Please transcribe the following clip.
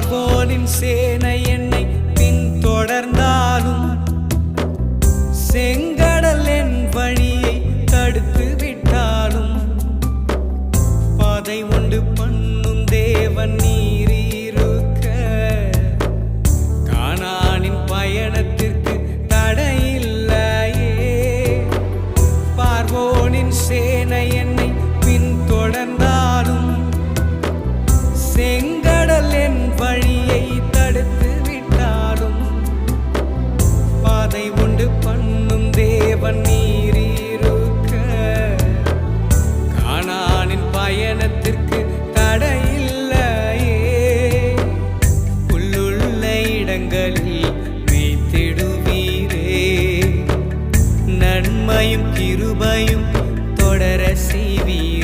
பார்வோனின் சேனை என்னை பின்தொடர்ந்தாலும் செங்கடல் என் வழியை தடுத்து விட்டாலும் பாதை உண்டு பண்ணும் தேவன் நீரீருக்க கானானின் பயணத்திற்கு தடையில்லையே. பார்வோனின் சேனை என்னை எதை தடுத்து விட்டாலும் பாதை உண்டு பண்ணும் தேவன் நீரிருக்க. காணானின் பயணத்திற்கு தடையில்லையே. உள்ளுள்ள இடங்களில் மெய்த்திடுவீரே. நன்மையும் கிருபையும் தொடர செய்வீர்.